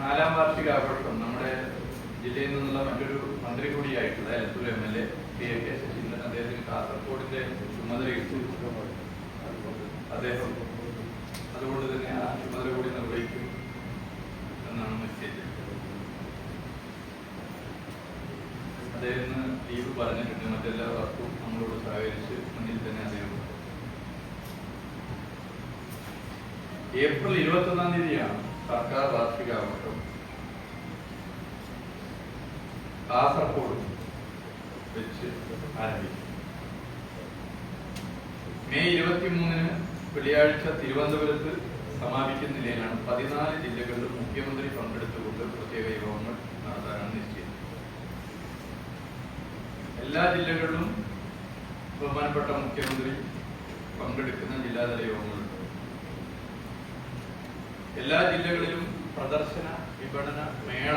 നാലാം വാർഷിക ആഘോഷം നമ്മുടെ ജില്ലയിൽ നിന്നുള്ള മറ്റൊരു മന്ത്രി കൂടിയായിട്ടുള്ള Elathur M L A K A K Saseendran അദ്ദേഹത്തിന് കാസർഗോഡിന്റെ ചുമതല അദ്ദേഹം അതുകൊണ്ട് തന്നെ ആ ചുമതല കൂടി നിർവഹിക്കും എന്നാണ് മെസ്സേജ്. അദ്ദേഹം ലീവ് പറഞ്ഞിട്ടുണ്ട്. മറ്റെല്ലാ വർക്കും നമ്മളോട് സഹകരിച്ച് മുന്നിൽ തന്നെ അദ്ദേഹം. ഏപ്രിൽ ഇരുപത്തൊന്നാം തീയതിയാണ് സർക്കാർ കാസർഗോഡ് വെച്ച് ആരംഭിക്കും. മെയ് ഇരുപത്തിമൂന്നിന് വെള്ളിയാഴ്ച തിരുവനന്തപുരത്ത് സമാപിക്കുന്ന നിലയിലാണ് പതിനാല് ജില്ലകളിൽ മുഖ്യമന്ത്രി പങ്കെടുത്തുകൊണ്ട് പ്രത്യേക യോഗങ്ങൾ നടത്താനാണ് നിശ്ചയം എല്ലാ ജില്ലകളിലും ബഹുമാനപ്പെട്ട മുഖ്യമന്ത്രി പങ്കെടുക്കുന്ന ജില്ലാതല യോഗങ്ങളുണ്ട്. എല്ലാ ജില്ലകളിലും പ്രദർശന വിപണന മേള